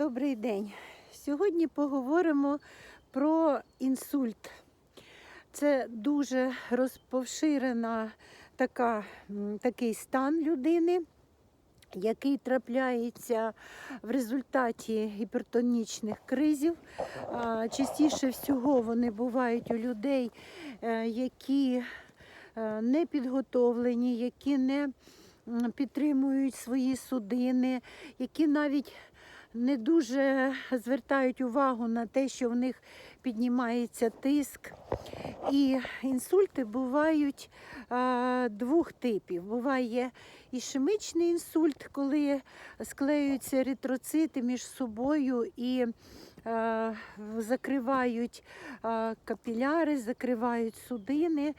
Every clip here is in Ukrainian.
Добрий день. Сьогодні поговоримо про інсульт. Це дуже розповширена така, такий стан людини, який трапляється в результаті гіпертонічних кризів. Частіше всього вони бувають у людей, е, які е, не підготовлені, які не підтримують свої судини, які навіть не дуже звертають увагу на те, що в них піднімається тиск. І інсульти бувають а, двох типів. Буває ішемічний інсульт, коли склеюються еритроцити між собою і закривають е, капіляри, закривають судини.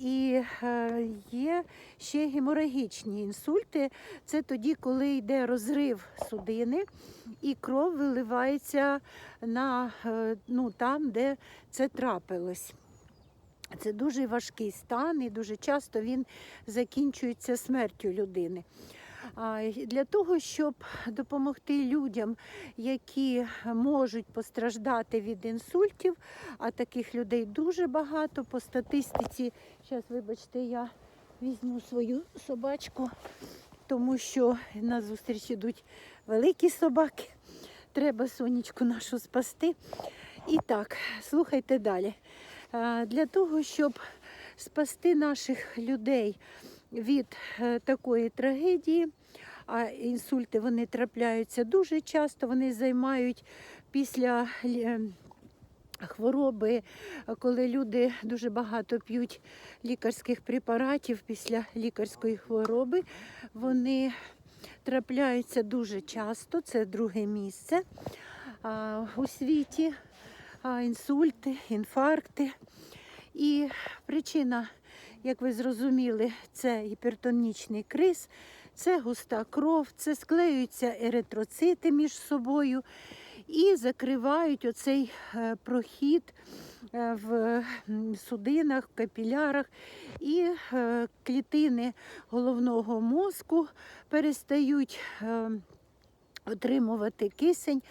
І е, є ще геморагічні інсульти. Це тоді, коли йде розрив судини і кров виливається на, е, ну, там, де це трапилось. Це дуже важкий стан, і дуже часто він закінчується смертю людини. Для того, щоб допомогти людям, які можуть постраждати від інсультів, а таких людей дуже багато по статистиці. Зараз, вибачте, я візьму свою собачку, тому що на зустріч ідуть великі собаки. Треба сонечку нашу спасти. І так, слухайте далі. Для того, щоб спасти наших людей від е, такої трагедії, а інсульти вони трапляються дуже часто, вони займають після е, хвороби, коли люди дуже багато п'ють лікарських препаратів після лікарської хвороби, вони трапляються дуже часто, це друге місце у світі. А, інсульти, інфаркти. І причина, як ви зрозуміли, це гіпертонічний криз, це густа кров, це склеюються еритроцити між собою і закривають оцей е, прохід е, в судинах, капілярах, і е, клітини головного мозку перестають. е, Отримувати кисень,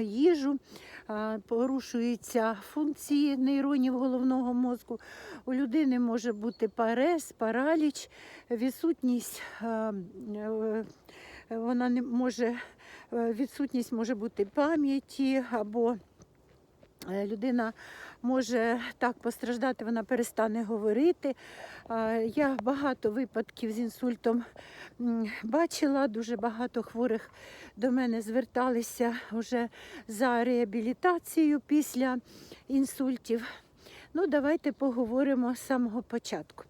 їжу, порушуються функції нейронів головного мозку. У людини може бути парез, параліч, відсутність е, вона не може, е, відсутність може бути пам'яті або е, людина може так постраждати, вона перестане говорити. Я багато випадків з інсультом бачила, дуже багато хворих до мене зверталися вже за реабілітацією після інсультів. Ну, давайте поговоримо з самого початку.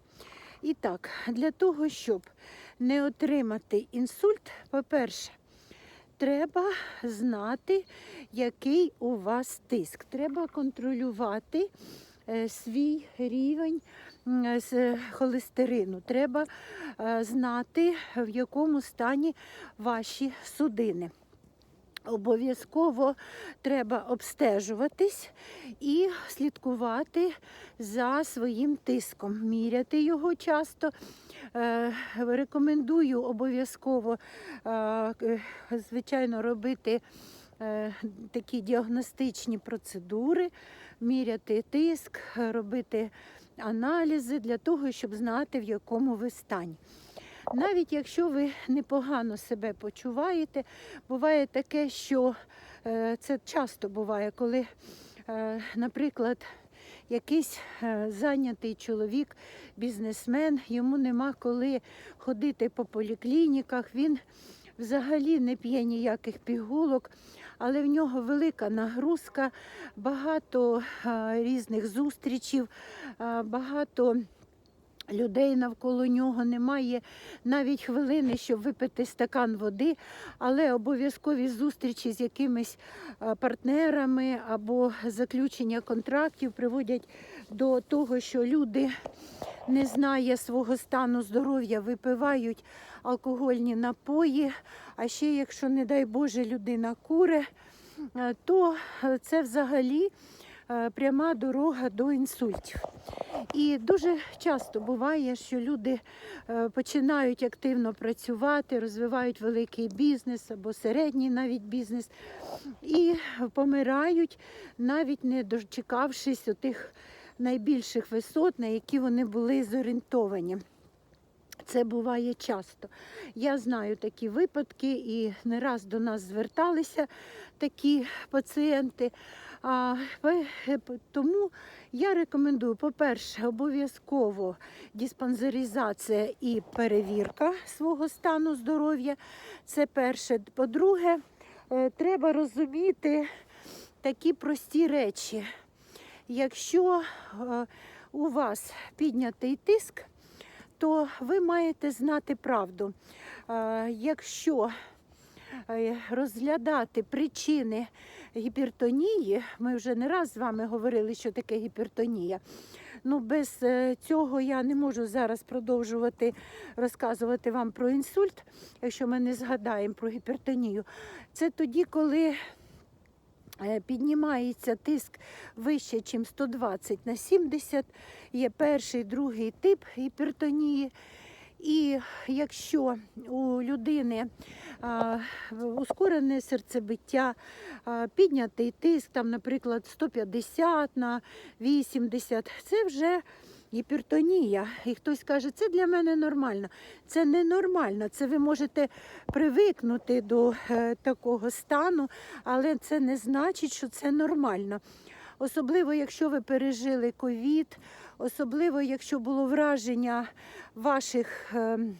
І так, для того, щоб не отримати інсульт, по-перше, треба знати, який у вас тиск. Треба контролювати е, свій рівень з холестерину. Треба е, знати, в якому стані ваші судини. Обов'язково треба обстежуватись і слідкувати за своїм тиском, міряти його часто. Е, Рекомендую обов'язково, е, звичайно, робити е, такі діагностичні процедури, міряти тиск, робити аналізи для того, щоб знати, в якому ви стані. Навіть якщо ви непогано себе почуваєте, буває таке, що е, це часто буває, коли, е, наприклад, якийсь е, зайнятий чоловік, бізнесмен, йому нема коли ходити по поліклініках, він взагалі не п'є ніяких пігулок, але в нього велика нагрузка, багато різних зустрічів, багато людей навколо нього немає навіть хвилини, щоб випити стакан води, але обов'язкові зустрічі з якимись партнерами або заключення контрактів приводять до того, що люди не знає свого стану здоров'я, випивають алкогольні напої. А ще, якщо, не дай Боже, людина куре, е, то це взагалі пряма дорога до інсультів. І дуже часто буває, що люди е, починають активно працювати, розвивають великий бізнес або середній навіть бізнес, і помирають, навіть не дочекавшись отих найбільших висот, на які вони були зорієнтовані. Це буває часто. Я знаю такі випадки, і не раз до нас зверталися такі пацієнти. А, тому я рекомендую, по-перше, обов'язково диспансеризація і перевірка свого стану здоров'я. Це перше. По-друге, е, треба розуміти такі прості речі. Якщо е, у вас піднятий тиск, то ви маєте знати правду. Е, Якщо е, розглядати причини гіпертонії, ми вже не раз з вами говорили, що таке гіпертонія. Ну, без е, цього я не можу зараз продовжувати розказувати вам про інсульт, якщо ми не згадаємо про гіпертонію. Це тоді, коли е, піднімається тиск вище, ніж 120 на 70, є перший, другий тип гіпертонії. І якщо у людини а, ускорене серцебиття, а, піднятий тиск, там, наприклад, 150 на 80, це вже гіпертонія. І хтось каже, це для мене нормально. Це ненормально. Це ви можете привикнути до е, такого стану, але це не значить, що це нормально. Особливо, якщо ви пережили ковід, особливо, якщо було враження ваших. ем,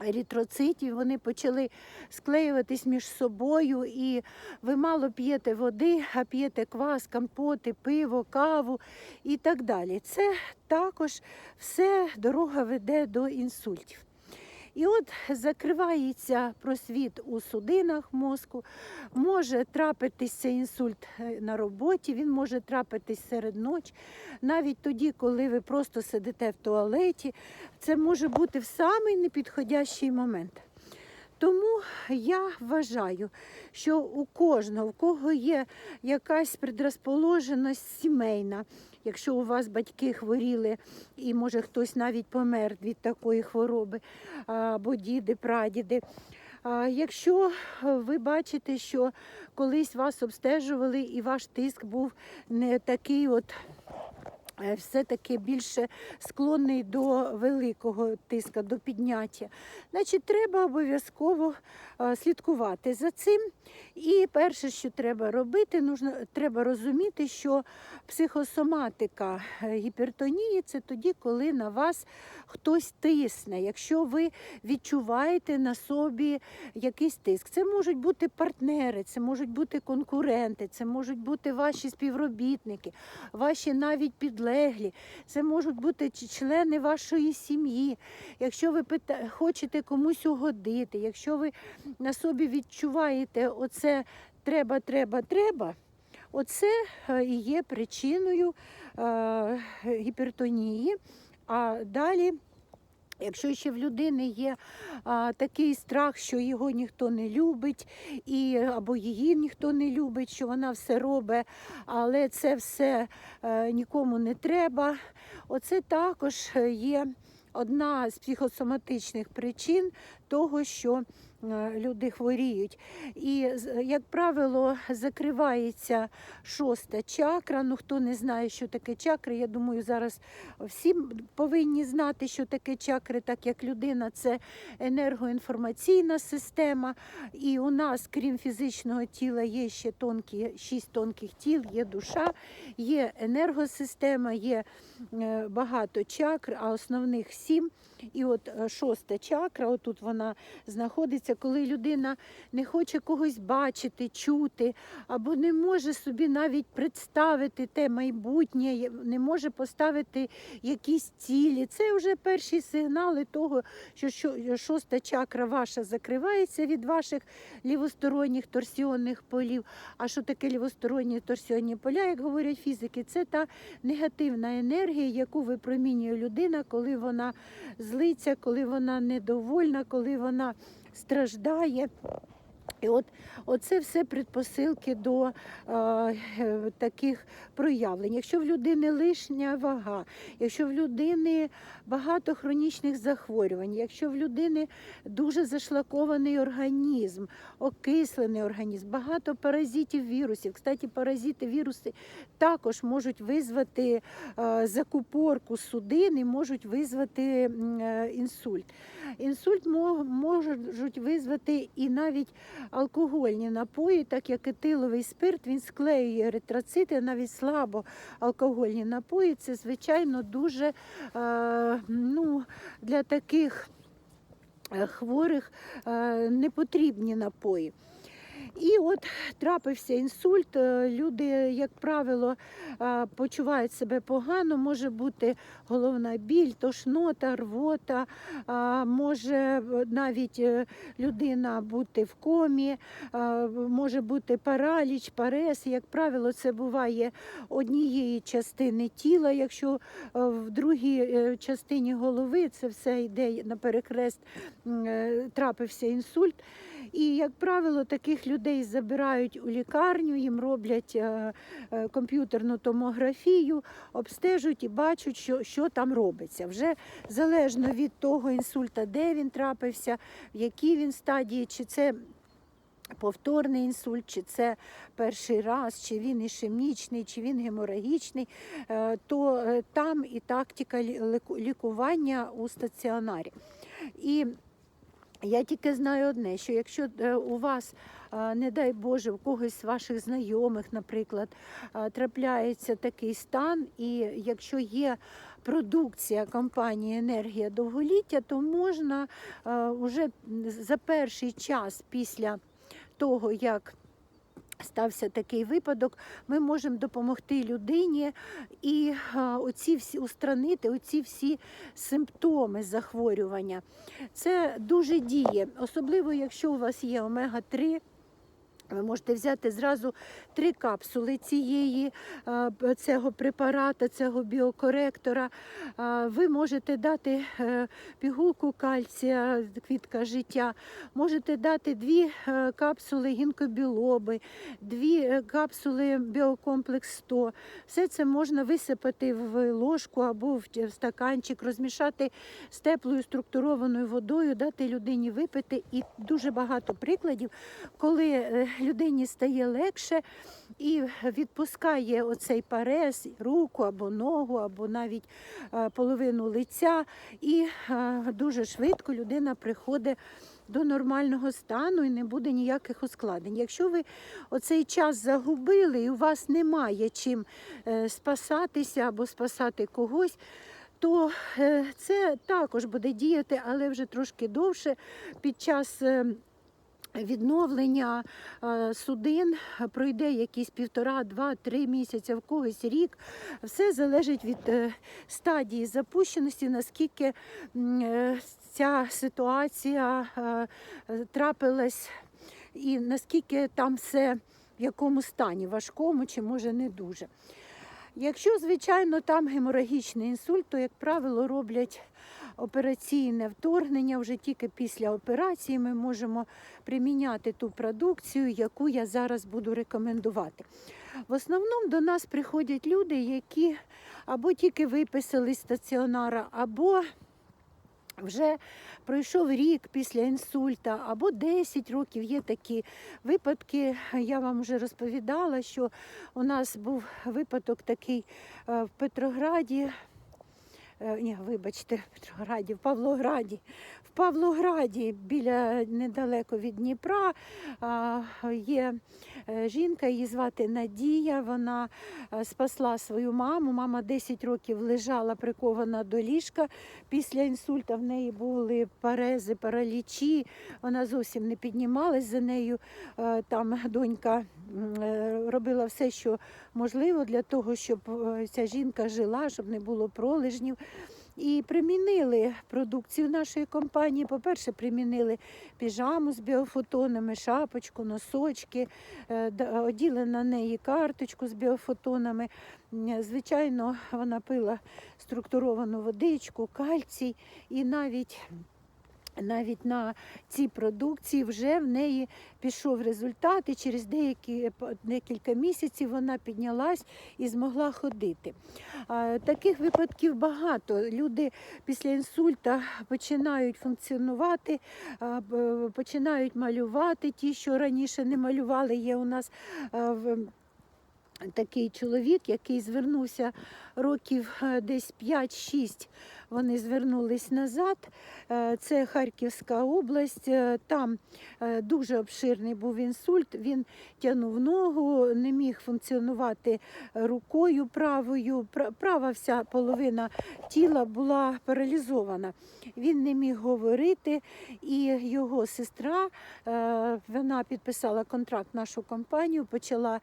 Ерітроцитів, вони почали склеюватись між собою, і ви мало п'єте води, а п'єте квас, компоти, пиво, каву і так далі. Це також все дорога веде до інсультів. І от закривається просвіт у судинах мозку, може трапитися інсульт е, на роботі, він може трапитись серед ночі, навіть тоді, коли ви просто сидите в туалеті. Це може бути в самий непідходящий момент. Тому я вважаю, що у кожного, в кого є якась предрозположеність сімейна, якщо у вас батьки хворіли, і може хтось навіть помер від такої хвороби, або діди, прадіди. Якщо ви бачите, що колись вас обстежували і ваш тиск був не такий от е, все-таки більше склонний до великого тиска, до підняття. Значить, треба обов'язково е, слідкувати за цим. І перше, що треба робити, нужно, треба розуміти, що психосоматика е, гіпертонії це тоді, коли на вас хтось тисне. Якщо ви відчуваєте на собі якийсь тиск, це можуть бути партнери, це можуть бути конкуренти, це можуть бути ваші співробітники, ваші навіть підлеглі, це можуть бути члени вашої сім'ї. Якщо ви хочете комусь угодити, якщо ви на собі відчуваєте оце треба, треба, треба. Оце е, і є причиною е, гіпертонії. А далі, якщо ще в людини є а, такий страх, що його ніхто не любить, і, або її ніхто не любить, що вона все робить, але це все е, нікому не треба. Оце також є одна з психосоматичних причин того, що люди хворіють. І, як правило, закривається шоста чакра. Ну, хто не знає, що таке чакри, я думаю, зараз всі повинні знати, що таке чакри, так як людина це енергоінформаційна система. І у нас, крім фізичного тіла, є ще тонкі, шість тонких тіл, є душа, є енергосистема, є е, багато чакр, а основних сім. І от е, шоста чакра, отут вона знаходиться, коли людина не хоче когось бачити, чути, або не може собі навіть представити те майбутнє, не може поставити якісь цілі. Це вже перші сигнали того, що- шоста чакра ваша закривається від ваших лівосторонніх торсіонних полів. А що таке лівосторонні торсіонні поля, як говорять фізики, це та негативна енергія, яку випромінює людина, коли вона злиться, коли вона недовольна, коли вона страждає. І от оце все предпосилки до е, таких проявлень. Якщо в людини лишня вага, якщо в людини багато хронічних захворювань, якщо в людини дуже зашлакований організм, окислений організм, багато паразитів, вірусів. Кстати, паразити, віруси також можуть визвати е, закупорку судин і можуть визвати е, інсульт. Інсульт можуть визвати і навіть алкогольні напої, так як етиловий спирт, він склеює еритроцити, навіть слабо алкогольні напої. Це, звичайно, дуже е, ну, для таких е, хворих е, непотрібні напої. І от трапився інсульт. е, Люди, як правило, е, почувають себе погано. Може бути головна біль, тошнота, рвота, може е, навіть е, людина бути в комі, може бути параліч, парез. Як правило, це буває однієї частини тіла. Якщо в другій частині голови це все йде на перехрест, е, трапився інсульт. І, як правило, таких людей забирають у лікарню, їм роблять е, е, комп'ютерну томографію, обстежують і бачать, що, що там робиться. Вже залежно від того інсульта, де він трапився, в якій він стадії, чи це повторний інсульт, чи це перший раз, чи він ішемічний, чи він геморагічний, е, то там і тактика лікування у стаціонарі. І я тільки знаю одне, що якщо е, у вас, е, не дай Боже, у когось з ваших знайомих, наприклад, е, трапляється такий стан, і якщо є продукція компанії Енергія довголіття, то можна вже за перший час після того, як стався такий випадок, ми можемо допомогти людині і оці всі устранити оці всі симптоми захворювання. Це дуже діє, особливо якщо у вас є омега-3. Ви можете взяти зразу три капсули цієї е, цього препарата, цього біокоректора. Е, Ви можете дати е, пігулку кальція, квітка життя, можете дати дві капсули гінкобілоби, дві капсули біокомплекс 100. Все це можна висипати в ложку або в стаканчик, розмішати з теплою структурованою водою, дати людині випити. І дуже багато прикладів, коли людині стає легше і відпускає оцей парез, руку або ногу, або навіть е, половину лиця, і е, дуже швидко людина приходить. До нормального стану і не буде ніяких ускладнень. Якщо ви оцей час загубили і у вас немає чим е, спасатися або спасати когось, то це також буде діяти, але вже трошки довше під час. Відновлення е, судин пройде якісь півтора, два, три місяці, в когось рік. Все залежить від е, стадії запущеності, наскільки е, ця ситуація трапилась, і наскільки там все в якому стані, важкому чи може не дуже. Якщо, звичайно, там геморагічний інсульт, то, як правило, роблять операційне вторгнення. Вже тільки після операції ми можемо приміняти ту продукцію, яку я зараз буду рекомендувати. В основному до нас приходять люди, які або тільки виписали стаціонара, або вже пройшов рік після інсульта, або 10 років. Є такі випадки. Я вам вже розповідала, що у нас був випадок такий е, в Петрограді. Е, Ні, вибачте, Петрограді, в Павлограді. В Павлограді біля недалеко від Дніпра є е, жінка, її звати Надія. Вона е, спасла свою маму. Мама 10 років лежала прикована до ліжка. Після інсульта в неї були парези, паралічі. Вона зовсім не піднімалась за нею. Там донька робила все, що можливо для того, щоб е, ця жінка жила, щоб не було пролежнів. І примінили продукцію нашої компанії. По-перше, примінили піжаму з біофотонами, шапочку, носочки, е, оділи на неї карточку з біофотонами. Звичайно, вона пила структуровану водичку, кальцій і навіть навіть на цій продукції вже в неї пішов результат, і через деякі декілька місяців вона піднялась і змогла ходити. Таких випадків багато. Люди після інсульта починають функціонувати, починають малювати ті, що раніше не малювали. Є у нас в такий чоловік, який звернувся років е, десь 5-6. Вони звернулись назад. Е, Це Харківська область. Е, Там е, дуже обширний був інсульт. Він тягнув ногу, не міг функціонувати рукою правою. Права вся половина тіла була паралізована. Він не міг говорити, і його сестра вона підписала контракт нашу компанію, почала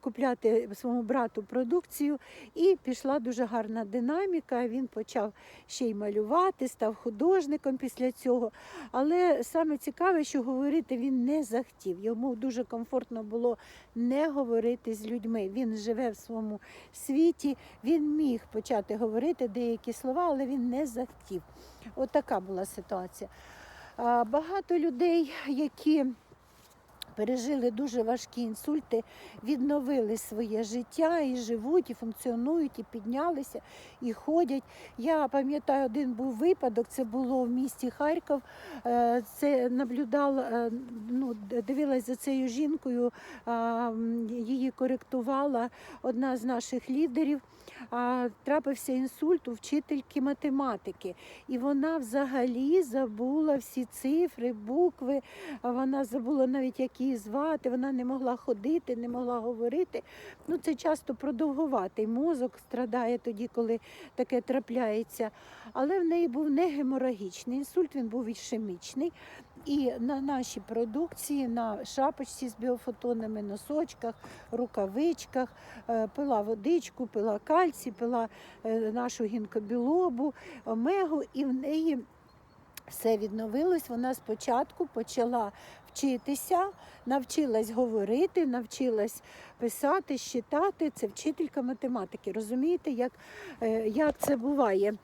купляти своєму брату продукцію, і пішла дуже гарна динаміка. Він почав ще й малювати, став художником після цього. Але саме цікаве, що говорити він не захотів. Йому дуже комфортно було не говорити з людьми. Він живе в своєму світі, він міг почати говорити деякі слова, але він не захотів. От така була ситуація. Багато людей, які пережили дуже важкі інсульти, відновили своє життя і живуть, і функціонують, і піднялися, і ходять. Я пам'ятаю, один був випадок, це було в місті Харків. Е, Це наблюдала, е, ну, дивилась за цією жінкою, її коректувала одна з наших лідерів. Трапився інсульт у вчительки математики, і вона взагалі забула всі цифри, букви. Вона забула навіть як її звати. Вона не могла ходити, не могла говорити. Ну це часто продовгуватий мозок страдає тоді, коли таке трапляється. Але в неї був не геморагічний інсульт, він був ішемічний. І на нашій продукції, на шапочці з біофотонами, носочках, рукавичках, е, пила водичку, пила кальцій, пила е, нашу гінкобілобу, омегу, і в неї все відновилось. Вона спочатку почала вчитися, навчилась говорити, навчилась писати, щитати. Це вчителька математики. Розумієте, як, е, як це буває?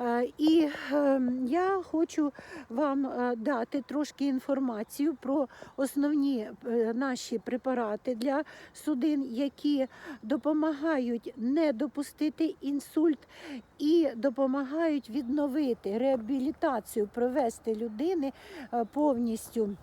Е, І е, я хочу вам дати трошки інформацію про основні наші препарати для судин, які допомагають не допустити інсульт і допомагають відновити реабілітацію, провести людини повністю.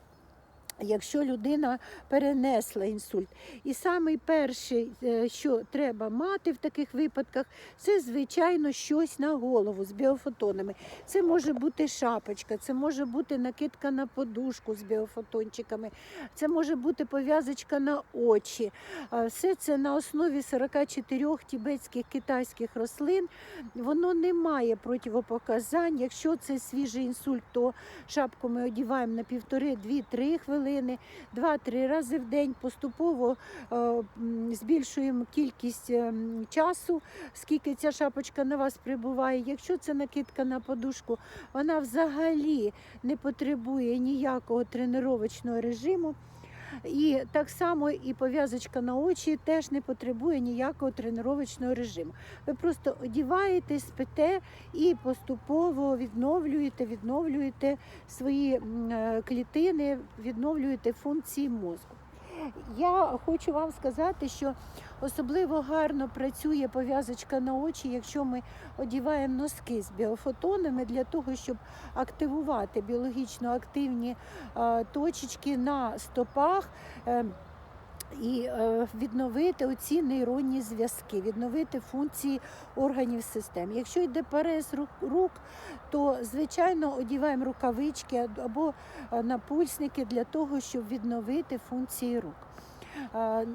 Якщо людина перенесла інсульт, і самий перший, е, що треба мати в таких випадках, це звичайно щось на голову з біофотонами. Це може бути шапочка, це може бути накидка на подушку з біофотончиками, це може бути пов'язочка на очі. Все це на основі 44 тібетських китайських рослин. Воно не має противопоказань. Якщо це свіжий інсульт, то шапку ми одіваємо на півтори, дві-три хвилини, два-три рази в день. Поступово е, збільшуємо кількість е, часу, скільки ця шапочка на вас прибуває. Якщо це накидка на подушку, вона взагалі не потребує ніякого тренувачного режиму. І так само і пов'язочка на очі теж не потребує ніякого тренувачного режиму. Ви просто одіваєте, спите і поступово відновлюєте, відновлюєте свої е, клітини, відновлюєте функції мозку. Я хочу вам сказати, що особливо гарно працює пов'язочка на очі, якщо ми одіваємо носки з біофотонами для того, щоб активувати біологічно активні точечки на стопах. І е, відновити оці нейронні зв'язки, відновити функції органів системи. Якщо йде перез рук, рук, то звичайно одіваємо рукавички або е, напульсники для того, щоб відновити функції рук.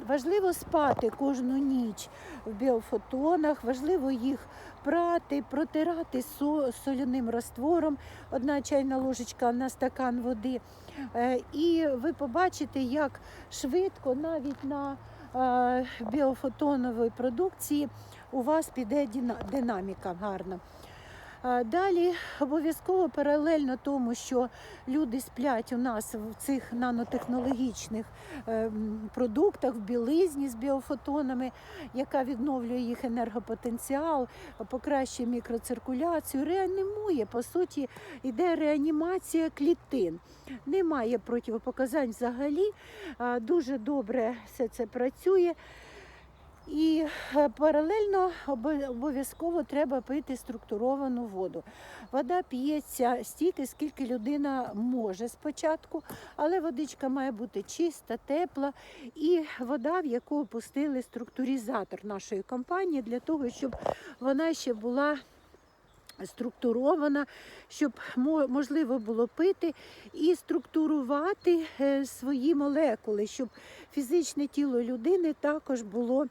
Важливо спати кожну ніч в біофотонах, важливо їх прати, протирати со- соляним раствором, одна чайна ложечка на стакан води. Е, І ви побачите, як швидко навіть на біофотоновій продукції у вас піде динаміка гарна. Далі обов'язково паралельно тому, що люди сплять у нас в цих нанотехнологічних е, продуктах, в білизні з біофотонами, яка відновлює їх енергопотенціал, покращує мікроциркуляцію, реанімує, по суті, йде реанімація клітин. Немає противопоказань взагалі. Дуже добре все це працює. І е, паралельно обов'язково треба пити структуровану воду. Вода п'ється стільки, скільки людина може спочатку, але водичка має бути чиста, тепла і вода, в яку опустили структуризатор нашої компанії, для того, щоб вона ще була структурована, щоб мо- можливо було пити і структурувати е, свої молекули, щоб фізичне тіло людини також було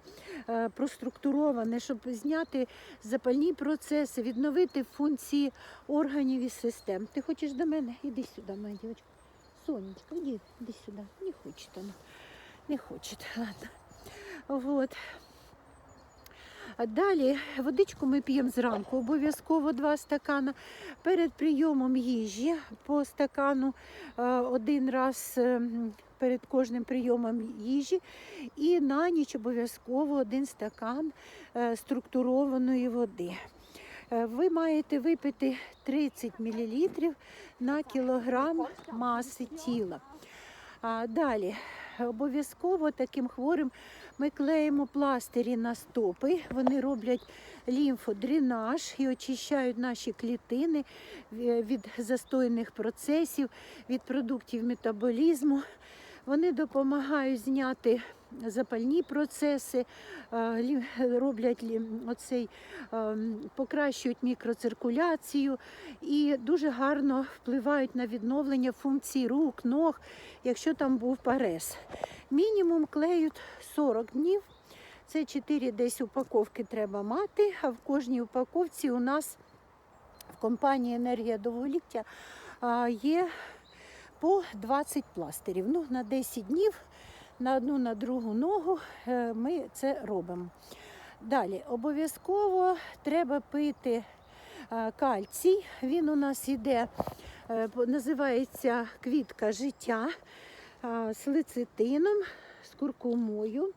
е, проструктуроване, щоб зняти запальні процеси, відновити функції органів і систем. Ти хочеш до мене? Іди сюди, моя дівчинка. Сонечка, іди, іди сюди. Не хоче вона. Не хоче. Ладно. Вот. Далі водичку ми п'ємо зранку, обов'язково два стакана. Перед прийомом їжі по стакану е, один раз е, перед кожним прийомом їжі. І на ніч обов'язково один стакан е, структурованої води. Ви маєте випити 30 мл на кілограм маси тіла. А далі обов'язково таким хворим ми клеїмо пластирі на стопи. Вони роблять лімфодренаж і очищають наші клітини е, від застойних процесів, від продуктів метаболізму. Вони допомагають зняти запальні процеси, роблять оцей, покращують мікроциркуляцію і дуже гарно впливають на відновлення функцій рук, ног, якщо там був парез. Мінімум клеють 40 днів. Це 4 десь упаковки треба мати, а в кожній упаковці у нас в компанії Енергія довголіття є по 20 пластирів. Ну, на 10 днів на одну, на другу ногу е, ми це робимо. Далі обов'язково треба пити е, кальцій. Він у нас іде, е, називається квітка життя з лецитином, з куркумою,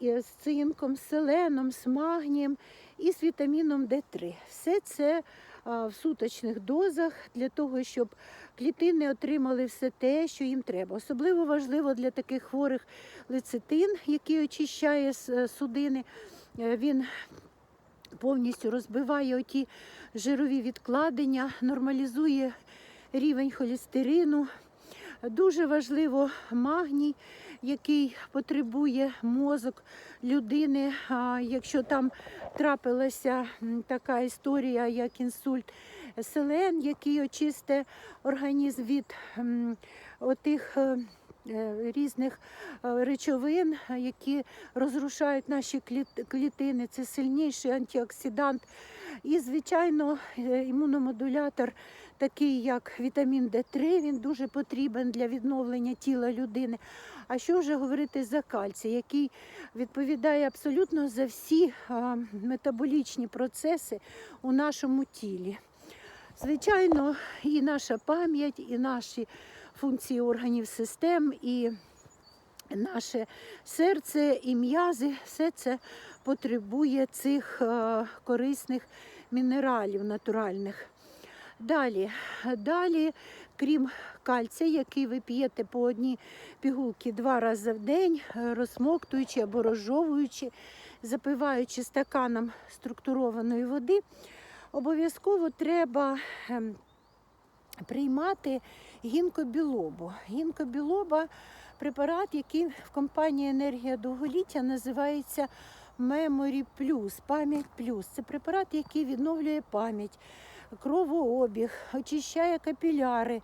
з цинком, з селеном, з магнієм і з вітаміном Д3. Все це в суточних дозах для того, щоб клітини отримали все те, що їм треба. Особливо важливо для таких хворих лецитин, який очищає судини. Е, Він повністю розбиває оті жирові відкладення, нормалізує рівень холестерину. Дуже важливо магній, який потребує мозок людини. Якщо там трапилася така історія, як інсульт, селен, який очисте організм від отих е, е, різних е, речовин, які розрушають наші клітини. Це сильніший антиоксидант. І, звичайно, імуномодулятор, такий як вітамін Д3, він дуже потрібен для відновлення тіла людини. А що вже говорити за кальцій, який відповідає абсолютно за всі метаболічні процеси у нашому тілі. Звичайно, і наша пам'ять, і наші функції органів систем, і наше серце, і м'язи, все це потребує цих корисних мінералів натуральних. Далі, далі, крім кальція, який ви п'єте по одній пігулці два рази в день, розсмоктуючи або розжовуючи, запиваючи стаканом структурованої води, обов'язково треба ем, приймати гінкобілобу. Гінкобілоба препарат, який в компанії Енергія довголіття називається Memory Plus, пам'ять плюс. Це препарат, який відновлює пам'ять, кровообіг, очищає капіляри,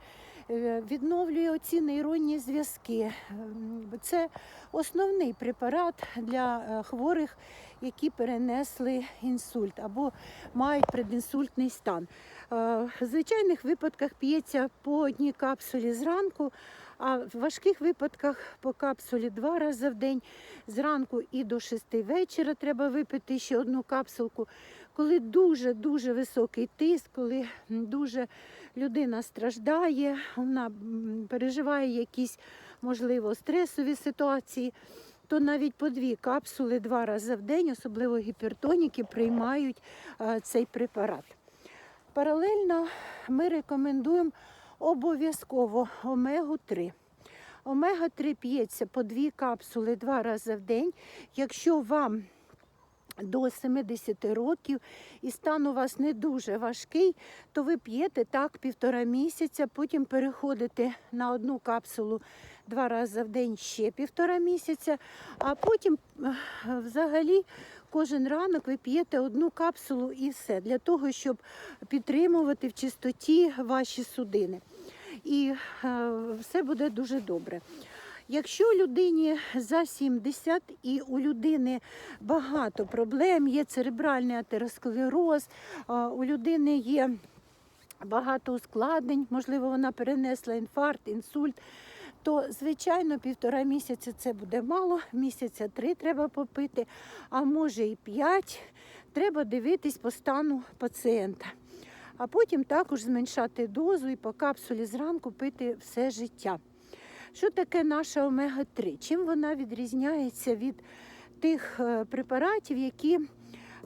е, відновлює оці нейронні зв'язки. Ем, Це основний препарат для е, хворих, які перенесли інсульт або мають предінсультний стан. Е, В звичайних випадках п'ється по одній капсулі зранку, А в важких випадках по капсулі два рази в день, зранку і до 6 вечора треба випити ще одну капсулку. Коли дуже-дуже високий тиск, коли дуже людина страждає, вона переживає якісь, можливо, стресові ситуації, то навіть по дві капсули два рази в день, особливо гіпертоніки, приймають цей препарат. Паралельно ми рекомендуємо обов'язково омегу-3. Омега-3 п'ється по дві капсули два рази в день. Якщо вам до 70 років і стан у вас не дуже важкий, то ви п'єте так півтора місяця, потім переходите на одну капсулу два рази в день ще півтора місяця, а потім е, взагалі кожен ранок ви п'єте одну капсулу і все для того, щоб підтримувати в чистоті ваші судини. І е, все буде дуже добре. Якщо людині за 70 і у людини багато проблем, є церебральний атеросклероз, у людини є багато ускладнень, можливо, вона перенесла інфаркт, інсульт, то, звичайно, півтора місяця це буде мало, місяця три треба попити, а може і п'ять. Треба дивитись по стану пацієнта. А потім також зменшати дозу і по капсулі зранку пити все життя. Що таке наша омега-3? Чим вона відрізняється від тих е, препаратів, які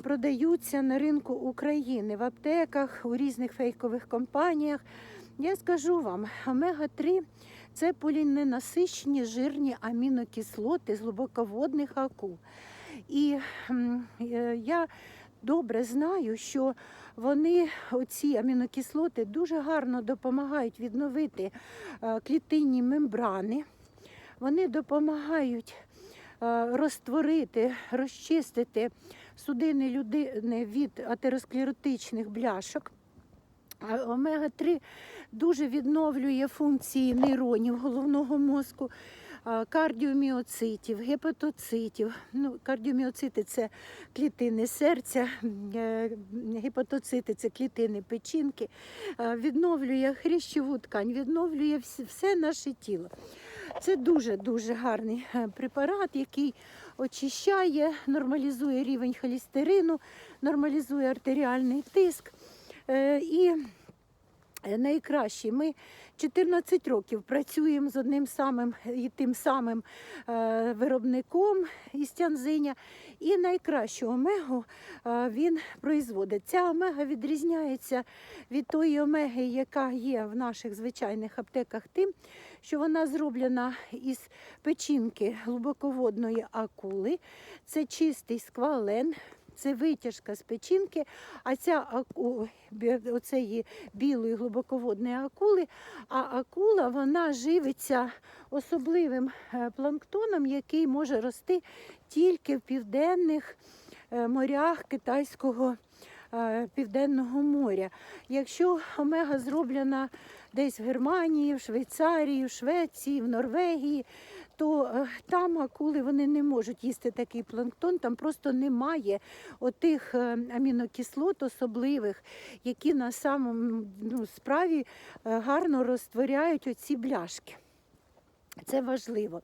продаються на ринку України в аптеках, у різних фейкових компаніях? Я скажу вам, омега-3 це поліненасичені жирні амінокислоти з глибоководних акул. І е, я добре знаю, що вони, оці амінокислоти, дуже гарно допомагають відновити е, клітинні мембрани. Вони допомагають е, розтворити, розчистити судини людини від атеросклеротичних бляшок. А омега-3 дуже відновлює функції нейронів головного мозку, кардіоміоцитів, гепатоцитів. Ну, кардіоміоцити це клітини серця, е, гепатоцити це клітини печінки, відновлює хрящову ткань, відновлює все наше тіло. Це дуже-дуже гарний е, препарат, який очищає, нормалізує рівень холестерину, нормалізує артеріальний тиск. Е, І найкраще ми 14 років працюємо з одним самим і тим самим е, виробником із Тянзиня. І найкращу омегу е, він производить. Ця омега відрізняється від тої омеги, яка є в наших звичайних аптеках, тим, що вона зроблена із печінки глибоководної акули. Це чистий сквален. Це витяжка з печінки, а ця оцеї білої глибоководної акули, а акула вона живиться особливим е, планктоном, який може рости тільки в південних е, морях Китайського е, Південного моря. Якщо омега зроблена десь в Германії, в Швейцарії, в Швеції, в Норвегії, то е, там акули вони не можуть їсти такий планктон, там просто немає отих е, амінокислот особливих, які на самому ну, справі е, гарно розтворяють оці бляшки. Це важливо.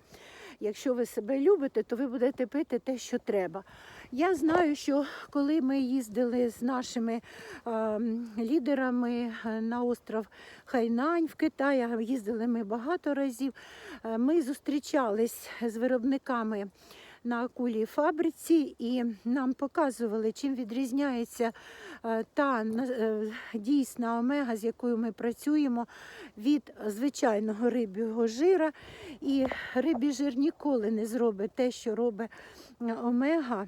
Якщо ви себе любите, то ви будете пити те, що треба. Я знаю, що коли ми їздили з нашими е, лідерами на остров Хайнань в Китаї, їздили ми багато разів, е, ми зустрічались з виробниками на акулій фабриці і нам показували, чим відрізняється е, та е, дійсна омега, з якою ми працюємо, від звичайного риб'ього жира. І рибі жир ніколи не зробить те, що робить е, омега.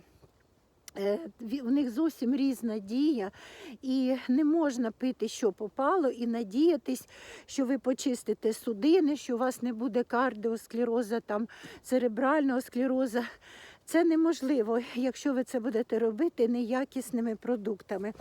Е, У них зовсім різна дія, і не можна пити, що попало, і надіятись, що ви почистите судини, що у вас не буде кардіосклероза, там, церебрального склероза. Це неможливо, якщо ви це будете робити неякісними продуктами.